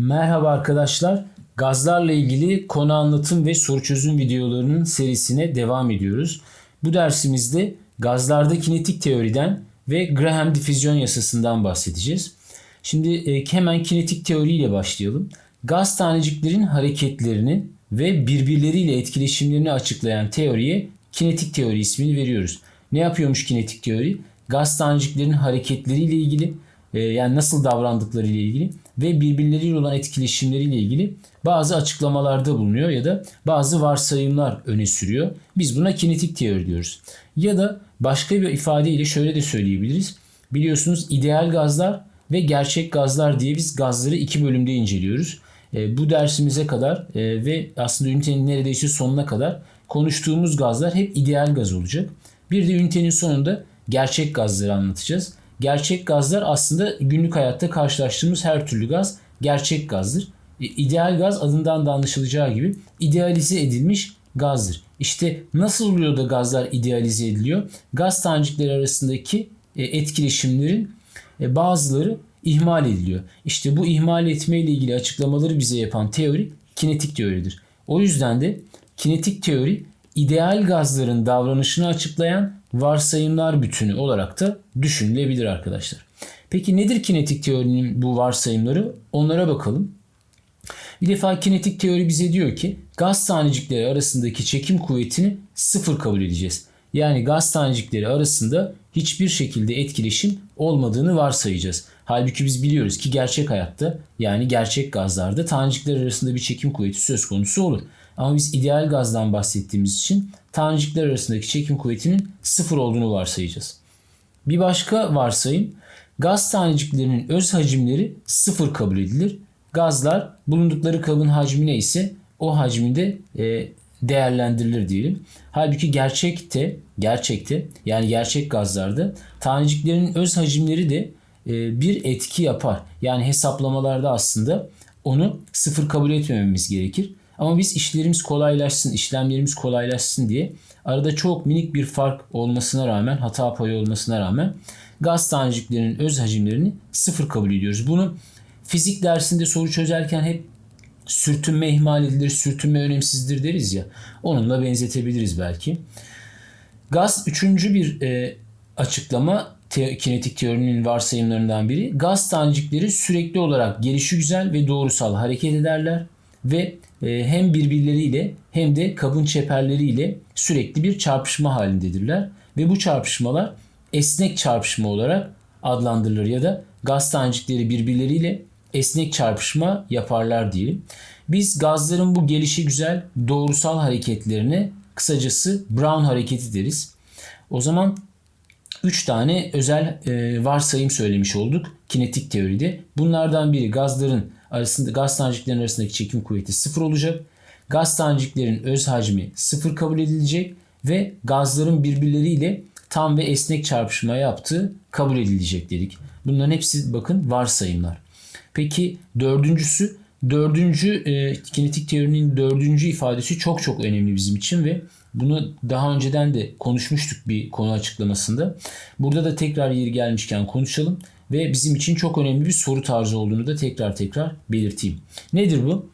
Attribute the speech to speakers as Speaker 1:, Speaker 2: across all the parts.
Speaker 1: Merhaba arkadaşlar. Gazlarla ilgili konu anlatım ve soru çözüm videolarının serisine devam ediyoruz. Bu dersimizde gazlarda kinetik teoriden ve Graham difüzyon yasasından bahsedeceğiz. Şimdi e, hemen kinetik teoriyle başlayalım. Gaz taneciklerin hareketlerini ve birbirleriyle etkileşimlerini açıklayan teoriye kinetik teori ismini veriyoruz. Ne yapıyormuş kinetik teori? Gaz taneciklerin hareketleriyle ilgili yani nasıl davrandıkları ile ilgili ve birbirleriyle olan etkileşimleriyle ilgili bazı açıklamalarda bulunuyor ya da bazı varsayımlar öne sürüyor. Biz buna kinetik teori diyoruz. Ya da başka bir ifadeyle şöyle de söyleyebiliriz. Biliyorsunuz ideal gazlar ve gerçek gazlar diye biz gazları iki bölümde inceliyoruz. E, bu dersimize kadar e, ve aslında ünitenin neredeyse sonuna kadar konuştuğumuz gazlar hep ideal gaz olacak. Bir de ünitenin sonunda gerçek gazları anlatacağız. Gerçek gazlar aslında günlük hayatta karşılaştığımız her türlü gaz gerçek gazdır. E, İdeal gaz adından da anlaşılacağı gibi idealize edilmiş gazdır. İşte nasıl oluyor da gazlar idealize ediliyor? Gaz tanecikleri arasındaki e, etkileşimlerin e, bazıları ihmal ediliyor. İşte bu ihmal etme ile ilgili açıklamaları bize yapan teori kinetik teoridir. O yüzden de kinetik teori ideal gazların davranışını açıklayan varsayımlar bütünü olarak da düşünülebilir arkadaşlar. Peki nedir kinetik teorinin bu varsayımları? Onlara bakalım. Bir defa kinetik teori bize diyor ki gaz tanecikleri arasındaki çekim kuvvetini sıfır kabul edeceğiz. Yani gaz tanecikleri arasında hiçbir şekilde etkileşim olmadığını varsayacağız. Halbuki biz biliyoruz ki gerçek hayatta yani gerçek gazlarda tanecikler arasında bir çekim kuvveti söz konusu olur. Ama biz ideal gazdan bahsettiğimiz için tanecikler arasındaki çekim kuvvetinin sıfır olduğunu varsayacağız. Bir başka varsayım gaz taneciklerinin öz hacimleri sıfır kabul edilir. Gazlar bulundukları kabın hacmine ise o hacminde e, değerlendirilir diyelim. Halbuki gerçekte, gerçekte yani gerçek gazlarda taneciklerin öz hacimleri de e, bir etki yapar. Yani hesaplamalarda aslında onu sıfır kabul etmememiz gerekir. Ama biz işlerimiz kolaylaşsın, işlemlerimiz kolaylaşsın diye arada çok minik bir fark olmasına rağmen, hata payı olmasına rağmen gaz taneciklerinin öz hacimlerini sıfır kabul ediyoruz. Bunu fizik dersinde soru çözerken hep sürtünme ihmal edilir, sürtünme önemsizdir deriz ya. Onunla benzetebiliriz belki. Gaz üçüncü bir e, açıklama te- kinetik teorinin varsayımlarından biri. Gaz tanecikleri sürekli olarak gelişigüzel ve doğrusal hareket ederler ve e, hem birbirleriyle hem de kabın çeperleriyle sürekli bir çarpışma halindedirler ve bu çarpışmalar esnek çarpışma olarak adlandırılır ya da gaz tanecikleri birbirleriyle esnek çarpışma yaparlar diyelim. Biz gazların bu gelişi güzel doğrusal hareketlerine kısacası Brown hareketi deriz. O zaman 3 tane özel e, varsayım söylemiş olduk kinetik teoride. Bunlardan biri gazların arasında gaz taneciklerin arasındaki çekim kuvveti sıfır olacak. Gaz taneciklerin öz hacmi sıfır kabul edilecek ve gazların birbirleriyle tam ve esnek çarpışma yaptığı kabul edilecek dedik. Bunların hepsi bakın varsayımlar. Peki dördüncüsü dördüncü e, kinetik teorinin dördüncü ifadesi çok çok önemli bizim için ve bunu daha önceden de konuşmuştuk bir konu açıklamasında. Burada da tekrar yeri gelmişken konuşalım ve bizim için çok önemli bir soru tarzı olduğunu da tekrar tekrar belirteyim. Nedir bu?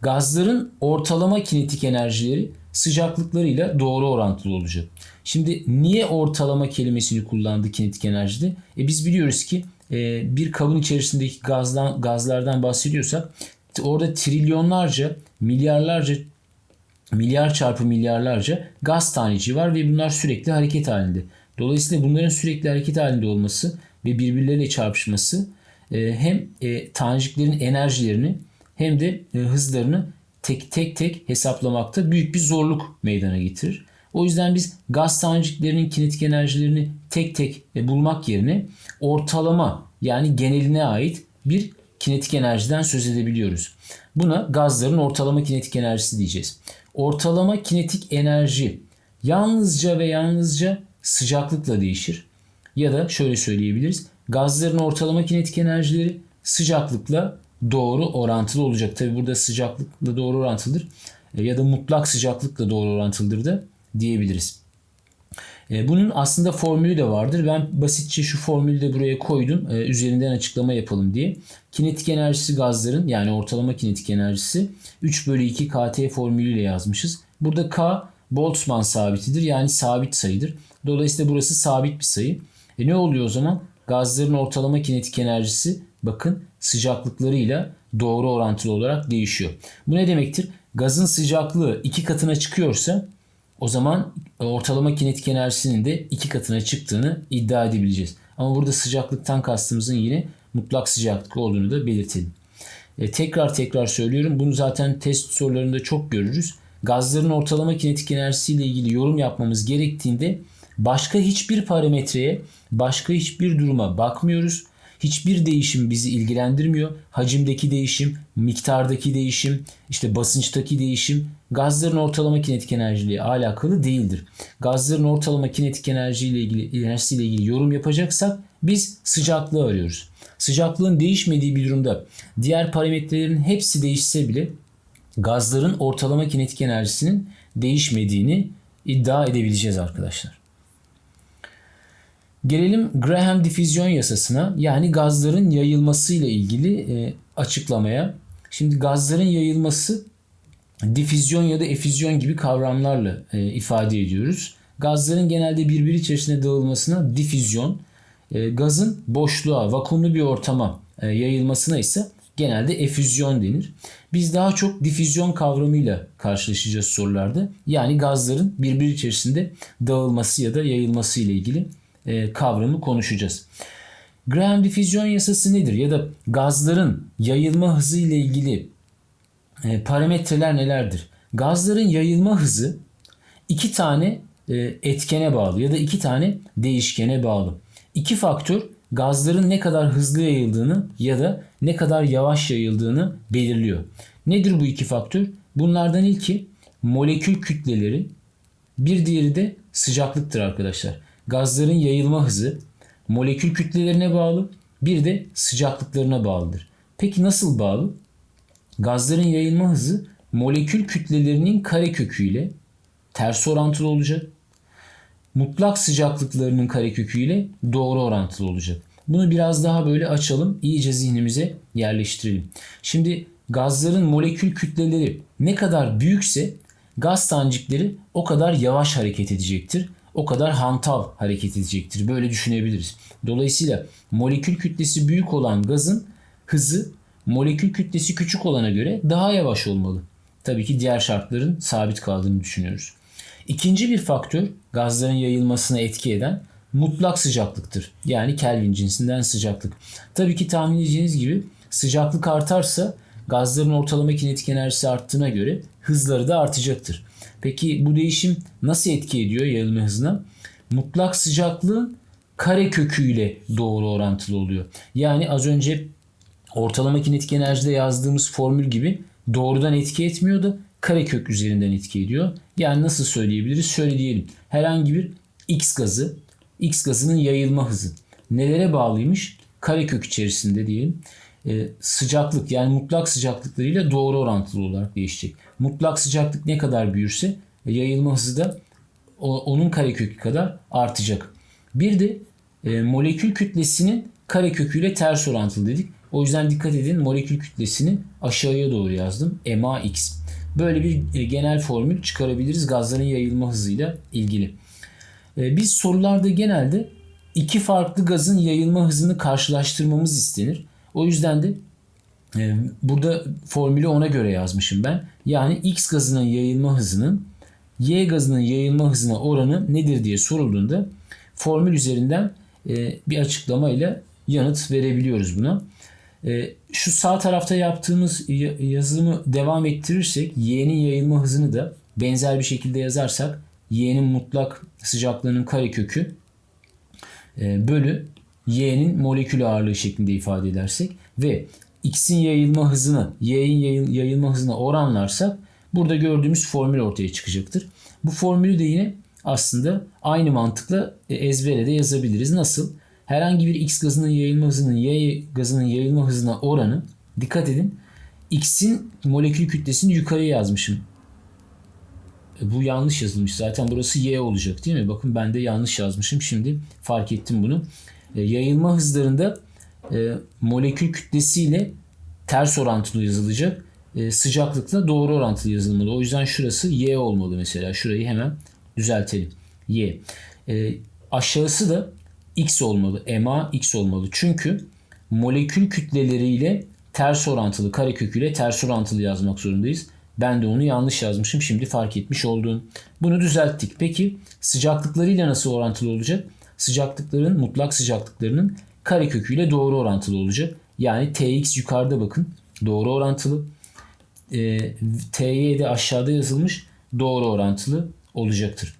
Speaker 1: Gazların ortalama kinetik enerjileri sıcaklıklarıyla doğru orantılı olacak. Şimdi niye ortalama kelimesini kullandı kinetik enerjide? E biz biliyoruz ki e, bir kabın içerisindeki gazdan gazlardan bahsediyorsak orada trilyonlarca, milyarlarca milyar çarpı milyarlarca gaz taneciği var ve bunlar sürekli hareket halinde. Dolayısıyla bunların sürekli hareket halinde olması ve birbirleriyle çarpışması e, hem e, taneciklerin enerjilerini hem de e, hızlarını tek tek tek hesaplamakta büyük bir zorluk meydana getirir. O yüzden biz gaz taneciklerinin kinetik enerjilerini tek tek bulmak yerine ortalama yani geneline ait bir kinetik enerjiden söz edebiliyoruz. Buna gazların ortalama kinetik enerjisi diyeceğiz. Ortalama kinetik enerji yalnızca ve yalnızca sıcaklıkla değişir. Ya da şöyle söyleyebiliriz. Gazların ortalama kinetik enerjileri sıcaklıkla doğru orantılı olacak. Tabi burada sıcaklıkla doğru orantılıdır. E, Ya da mutlak sıcaklıkla doğru orantılıdır da diyebiliriz. E, bunun aslında formülü de vardır. Ben basitçe şu formülü de buraya koydum. e, üzerinden açıklama yapalım diye. Kinetik enerjisi gazların yani ortalama kinetik enerjisi 3 bölü 2 KT formülüyle yazmışız. Burada K Boltzmann sabitidir yani sabit sayıdır. Dolayısıyla burası sabit bir sayı. E ne oluyor o zaman? Gazların ortalama kinetik enerjisi bakın sıcaklıklarıyla doğru orantılı olarak değişiyor. Bu ne demektir? Gazın sıcaklığı iki katına çıkıyorsa o zaman ortalama kinetik enerjisinin de iki katına çıktığını iddia edebileceğiz. Ama burada sıcaklıktan kastımızın yine mutlak sıcaklık olduğunu da belirtelim. E, tekrar tekrar söylüyorum. Bunu zaten test sorularında çok görürüz. Gazların ortalama kinetik enerjisiyle ilgili yorum yapmamız gerektiğinde başka hiçbir parametreye, başka hiçbir duruma bakmıyoruz. Hiçbir değişim bizi ilgilendirmiyor. Hacimdeki değişim, miktardaki değişim, işte basınçtaki değişim gazların ortalama kinetik enerjiyle alakalı değildir. Gazların ortalama kinetik enerjiyle ilgili enerjisiyle ilgili yorum yapacaksak biz sıcaklığı arıyoruz. Sıcaklığın değişmediği bir durumda diğer parametrelerin hepsi değişse bile gazların ortalama kinetik enerjisinin değişmediğini iddia edebileceğiz arkadaşlar. Gelelim Graham difüzyon yasasına yani gazların yayılması ile ilgili e, açıklamaya. Şimdi gazların yayılması difüzyon ya da efüzyon gibi kavramlarla e, ifade ediyoruz. Gazların genelde birbiri içerisinde dağılmasına difüzyon, e, gazın boşluğa, vakumlu bir ortama yayılmasına ise genelde efüzyon denir. Biz daha çok difüzyon kavramıyla karşılaşacağız sorularda. Yani gazların birbiri içerisinde dağılması ya da yayılması ile ilgili e, kavramı konuşacağız. Graham difüzyon yasası nedir? Ya da gazların yayılma hızı ile ilgili e, parametreler nelerdir? Gazların yayılma hızı iki tane e, etkene bağlı ya da iki tane değişkene bağlı. İki faktör gazların ne kadar hızlı yayıldığını ya da ne kadar yavaş yayıldığını belirliyor. Nedir bu iki faktör? Bunlardan ilki molekül kütleleri, bir diğeri de sıcaklıktır arkadaşlar. Gazların yayılma hızı molekül kütlelerine bağlı, bir de sıcaklıklarına bağlıdır. Peki nasıl bağlı? Gazların yayılma hızı molekül kütlelerinin kareköküyle ters orantılı olacak. Mutlak sıcaklıklarının kareköküyle doğru orantılı olacak. Bunu biraz daha böyle açalım, iyice zihnimize yerleştirelim. Şimdi gazların molekül kütleleri ne kadar büyükse gaz tanecikleri o kadar yavaş hareket edecektir. O kadar hantal hareket edecektir. Böyle düşünebiliriz. Dolayısıyla molekül kütlesi büyük olan gazın hızı molekül kütlesi küçük olana göre daha yavaş olmalı. Tabii ki diğer şartların sabit kaldığını düşünüyoruz. İkinci bir faktör gazların yayılmasına etki eden mutlak sıcaklıktır. Yani Kelvin cinsinden sıcaklık. Tabii ki tahmin edeceğiniz gibi sıcaklık artarsa gazların ortalama kinetik enerjisi arttığına göre hızları da artacaktır. Peki bu değişim nasıl etki ediyor yayılma hızına? Mutlak sıcaklığın kare köküyle doğru orantılı oluyor. Yani az önce ortalama kinetik enerjide yazdığımız formül gibi doğrudan etki etmiyor da karekök üzerinden etki ediyor. Yani nasıl söyleyebiliriz? Şöyle diyelim. Herhangi bir X gazı, X gazının yayılma hızı nelere bağlıymış? Karekök içerisinde diyelim. Ee, sıcaklık yani mutlak sıcaklıklarıyla doğru orantılı olarak değişecek. Mutlak sıcaklık ne kadar büyürse e, yayılma hızı da onun karekökü kadar artacak. Bir de e, molekül kütlesinin kareköküyle ters orantılı dedik. O yüzden dikkat edin molekül kütlesini aşağıya doğru yazdım. MAX. Böyle bir e, genel formül çıkarabiliriz gazların yayılma hızıyla ilgili. E, biz sorularda genelde iki farklı gazın yayılma hızını karşılaştırmamız istenir. O yüzden de e, burada formülü ona göre yazmışım ben. Yani X gazının yayılma hızının Y gazının yayılma hızına oranı nedir diye sorulduğunda formül üzerinden bir açıklamayla yanıt verebiliyoruz buna. E, şu sağ tarafta yaptığımız yazılımı devam ettirirsek y'nin yayılma hızını da benzer bir şekilde yazarsak y'nin mutlak sıcaklığının karekökü e, bölü y'nin molekül ağırlığı şeklinde ifade edersek ve x'in yayılma hızını y'nin yayılma hızına oranlarsak burada gördüğümüz formül ortaya çıkacaktır. Bu formülü de yine aslında aynı mantıkla e, ezbere de yazabiliriz. Nasıl? herhangi bir X gazının yayılma hızının Y gazının yayılma hızına oranı dikkat edin. X'in molekül kütlesini yukarıya yazmışım. E, Bu yanlış yazılmış. Zaten burası Y olacak değil mi? Bakın ben de yanlış yazmışım. Şimdi fark ettim bunu. E, Yayılma hızlarında e, molekül kütlesiyle ters orantılı yazılacak. E, sıcaklıkla doğru orantılı yazılmalı. O yüzden şurası Y olmalı mesela. Şurayı hemen düzeltelim. Y. E, aşağısı da X olmalı. MA X olmalı. Çünkü molekül kütleleriyle ters orantılı, kareköküyle ters orantılı yazmak zorundayız. Ben de onu yanlış yazmışım. Şimdi fark etmiş oldum. Bunu düzelttik. Peki sıcaklıklarıyla nasıl orantılı olacak? Sıcaklıkların, mutlak sıcaklıklarının kareköküyle doğru orantılı olacak. Yani Tx yukarıda bakın. Doğru orantılı. E, Ty de aşağıda yazılmış. Doğru orantılı olacaktır.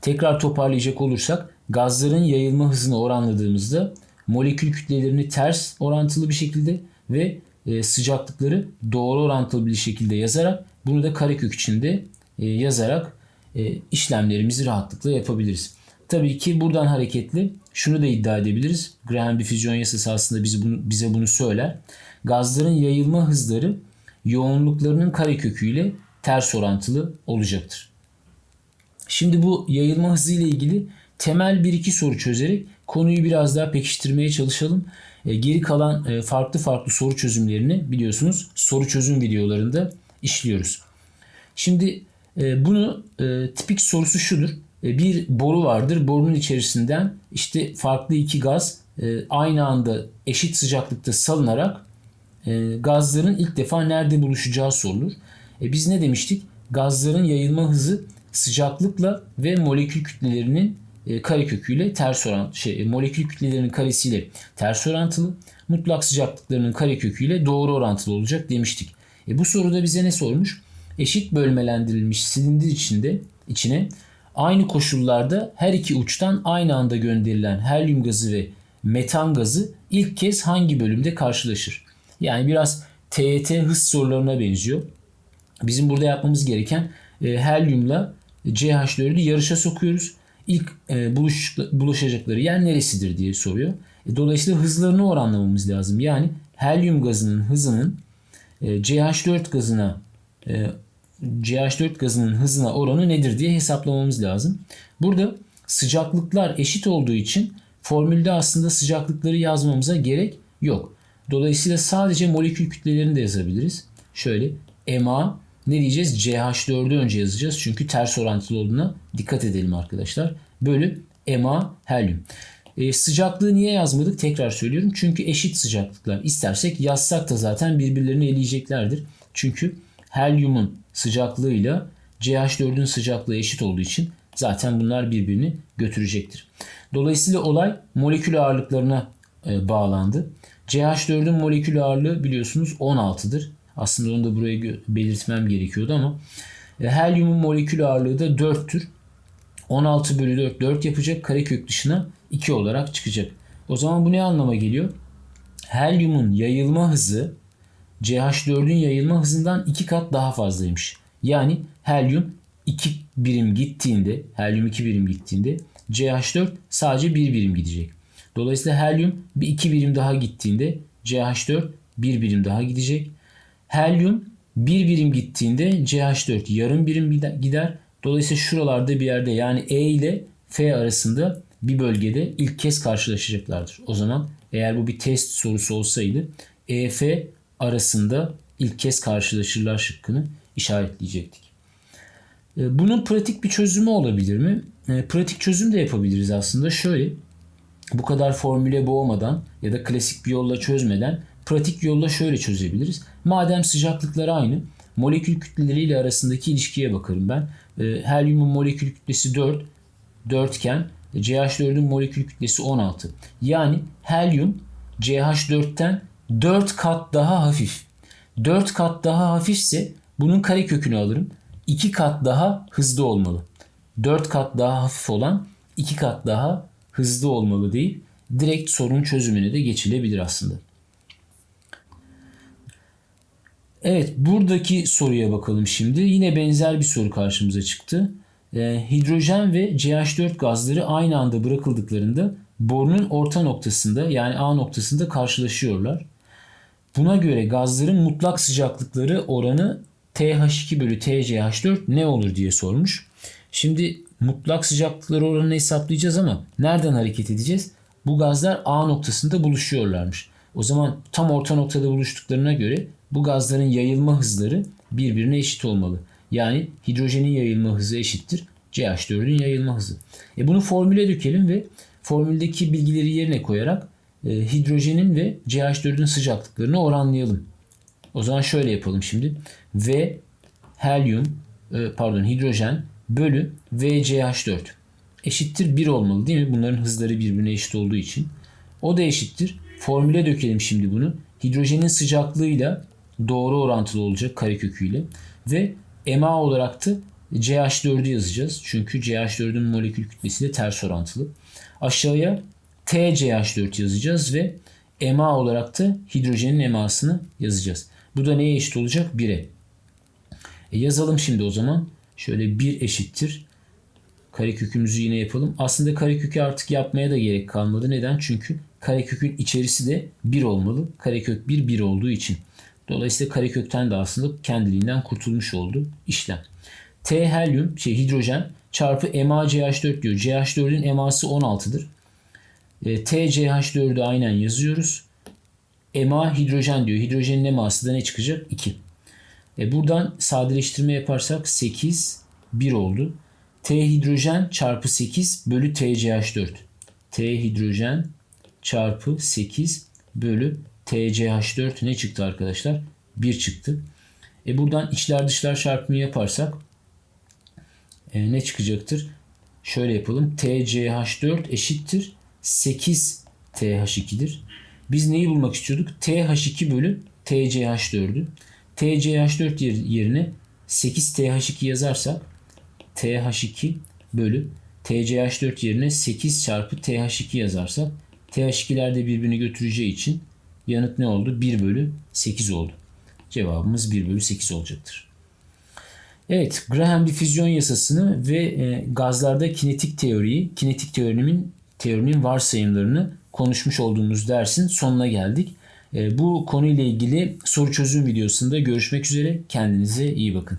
Speaker 1: Tekrar toparlayacak olursak gazların yayılma hızını oranladığımızda molekül kütlelerini ters orantılı bir şekilde ve e, sıcaklıkları doğru orantılı bir şekilde yazarak bunu da karekök içinde e, yazarak e, işlemlerimizi rahatlıkla yapabiliriz. Tabii ki buradan hareketli şunu da iddia edebiliriz. Graham difüzyon yasası aslında bize bunu, bize bunu söyler. Gazların yayılma hızları yoğunluklarının kareköküyle ters orantılı olacaktır. Şimdi bu yayılma hızı ile ilgili temel bir iki soru çözerek konuyu biraz daha pekiştirmeye çalışalım. E, geri kalan e, farklı farklı soru çözümlerini biliyorsunuz soru çözüm videolarında işliyoruz. Şimdi e, bunu tipik sorusu şudur. E, bir boru vardır. Borunun içerisinden işte farklı iki gaz e, aynı anda eşit sıcaklıkta salınarak e, gazların ilk defa nerede buluşacağı sorulur. E, biz ne demiştik? Gazların yayılma hızı sıcaklıkla ve molekül kütlelerinin kareköküyle ters orantılı, şey, molekül kütlelerinin karesiyle ters orantılı, mutlak sıcaklıklarının kareköküyle doğru orantılı olacak demiştik. E, bu soruda bize ne sormuş? Eşit bölmelendirilmiş silindir içinde içine aynı koşullarda her iki uçtan aynı anda gönderilen helyum gazı ve metan gazı ilk kez hangi bölümde karşılaşır? Yani biraz TYT hız sorularına benziyor. Bizim burada yapmamız gereken e, helyumla CH4'ü yarışa sokuyoruz. İlk e, buluş, buluşacakları yer neresidir diye soruyor. E, dolayısıyla hızlarını oranlamamız lazım. Yani helyum gazının hızının e, CH4 gazına e, CH4 gazının hızına oranı nedir diye hesaplamamız lazım. Burada sıcaklıklar eşit olduğu için formülde aslında sıcaklıkları yazmamıza gerek yok. Dolayısıyla sadece molekül kütlelerini de yazabiliriz. Şöyle MA ne diyeceğiz? CH4'ü önce yazacağız. Çünkü ters orantılı olduğuna dikkat edelim arkadaşlar. Bölü MA helyum. E, sıcaklığı niye yazmadık? Tekrar söylüyorum. Çünkü eşit sıcaklıklar. İstersek yazsak da zaten birbirlerini eleyeceklerdir. Çünkü helyumun sıcaklığıyla CH4'ün sıcaklığı eşit olduğu için zaten bunlar birbirini götürecektir. Dolayısıyla olay molekül ağırlıklarına e, bağlandı. CH4'ün molekül ağırlığı biliyorsunuz 16'dır. Aslında onu da buraya belirtmem gerekiyordu ama e, helyumun molekül ağırlığı da 4'tür. 16 bölü 4 4 yapacak. Karekök dışına 2 olarak çıkacak. O zaman bu ne anlama geliyor? Helyumun yayılma hızı CH4'ün yayılma hızından 2 kat daha fazlaymış. Yani helyum 2 birim gittiğinde, helyum 2 birim gittiğinde CH4 sadece 1 birim gidecek. Dolayısıyla helyum bir 2 birim daha gittiğinde CH4 1 birim daha gidecek. Helyum 1 birim gittiğinde CH4 yarım birim gider. Dolayısıyla şuralarda bir yerde yani E ile F arasında bir bölgede ilk kez karşılaşacaklardır. O zaman eğer bu bir test sorusu olsaydı EF arasında ilk kez karşılaşırlar şıkkını işaretleyecektik. E, bunun pratik bir çözümü olabilir mi? E, pratik çözüm de yapabiliriz aslında. Şöyle bu kadar formüle boğmadan ya da klasik bir yolla çözmeden pratik yolla şöyle çözebiliriz. Madem sıcaklıkları aynı molekül kütleleriyle arasındaki ilişkiye bakarım ben. E, helyumun molekül kütlesi 4, 4 iken CH4'ün molekül kütlesi 16. Yani helyum CH4'ten 4 kat daha hafif. 4 kat daha hafifse bunun kare kökünü alırım. 2 kat daha hızlı olmalı. 4 kat daha hafif olan 2 kat daha hızlı olmalı değil. Direkt sorun çözümüne de geçilebilir aslında. Evet buradaki soruya bakalım şimdi. Yine benzer bir soru karşımıza çıktı. Ee, hidrojen ve CH4 gazları aynı anda bırakıldıklarında borunun orta noktasında yani A noktasında karşılaşıyorlar. Buna göre gazların mutlak sıcaklıkları oranı TH2 bölü TCH4 ne olur diye sormuş. Şimdi mutlak sıcaklıkları oranını hesaplayacağız ama nereden hareket edeceğiz? Bu gazlar A noktasında buluşuyorlarmış. O zaman tam orta noktada buluştuklarına göre bu gazların yayılma hızları birbirine eşit olmalı. Yani hidrojenin yayılma hızı eşittir CH4'ün yayılma hızı. E bunu formüle dökelim ve formüldeki bilgileri yerine koyarak hidrojenin ve CH4'ün sıcaklıklarını oranlayalım. O zaman şöyle yapalım şimdi. V helyum e, pardon hidrojen bölü VCH4 eşittir 1 olmalı değil mi? Bunların hızları birbirine eşit olduğu için. O da eşittir. Formüle dökelim şimdi bunu. Hidrojenin sıcaklığıyla doğru orantılı olacak kareköküyle ve MA olarak da CH4'ü yazacağız. Çünkü CH4'ün molekül kütlesiyle ters orantılı. Aşağıya TCH4 yazacağız ve MA olarak da hidrojenin MA'sını yazacağız. Bu da neye eşit olacak? 1'e. E yazalım şimdi o zaman. Şöyle 1 eşittir. Karekökümüzü yine yapalım. Aslında karekökü artık yapmaya da gerek kalmadı. Neden? Çünkü karekökün içerisi de 1 olmalı. Karekök 1 1 olduğu için. Dolayısıyla karekökten de aslında kendiliğinden kurtulmuş oldu işlem. T helyum şey hidrojen çarpı MaCH4 diyor. CH4'ün MA'sı 16'dır. E, TCH4'ü aynen yazıyoruz. MA hidrojen diyor. Hidrojenin MA'sı da ne çıkacak? 2. E buradan sadeleştirme yaparsak 8 1 oldu. T hidrojen çarpı 8 bölü TCH4. T hidrojen çarpı 8 bölü TCH4 ne çıktı arkadaşlar? 1 çıktı. E buradan içler dışlar çarpımı yaparsak e, ne çıkacaktır? Şöyle yapalım. TCH4 eşittir 8 TH2'dir. Biz neyi bulmak istiyorduk? TH2 bölü TCH4'ü. TCH4 yerine 8 TH2 yazarsak TH2 bölü TCH4 yerine 8 çarpı TH2 yazarsak TH2'ler de birbirini götüreceği için yanıt ne oldu? 1 bölü 8 oldu. Cevabımız 1 bölü 8 olacaktır. Evet, Graham difüzyon yasasını ve e, gazlarda kinetik teoriyi, kinetik teorinin teorinin varsayımlarını konuşmuş olduğumuz dersin sonuna geldik. E, bu konuyla ilgili soru çözüm videosunda görüşmek üzere. Kendinize iyi bakın.